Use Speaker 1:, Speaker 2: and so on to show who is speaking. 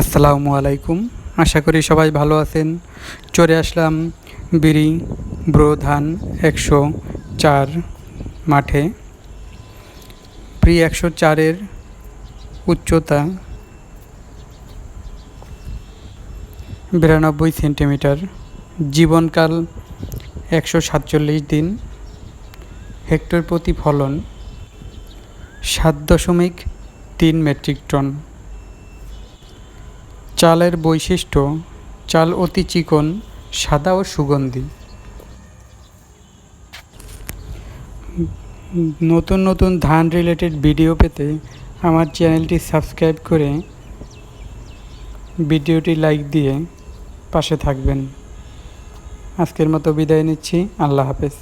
Speaker 1: আসসালামু আলাইকুম। আশা করি সবাই ভালো আছেন। চলে আসলাম বিড়ি, ব্রো ধান একশো চার মাঠে। প্রি একশো চারের উচ্চতা বিরানব্বই সেন্টিমিটার। জীবনকাল একশো সাতচল্লিশ দিন। হেক্টর প্রতি ফলন সাত দশমিক তিন মেট্রিক টন। চালের বৈশিষ্ট্য চাল অতি চিকন, সাদা ও সুগন্ধি। নতুন নতুন ধান রিলেটেড ভিডিও পেতে আমার চ্যানেলটি সাবস্ক্রাইব করে ভিডিওটি লাইক দিয়ে পাশে থাকবেন। আজকের মতো বিদায় নিচ্ছি, আল্লাহ হাফেজ।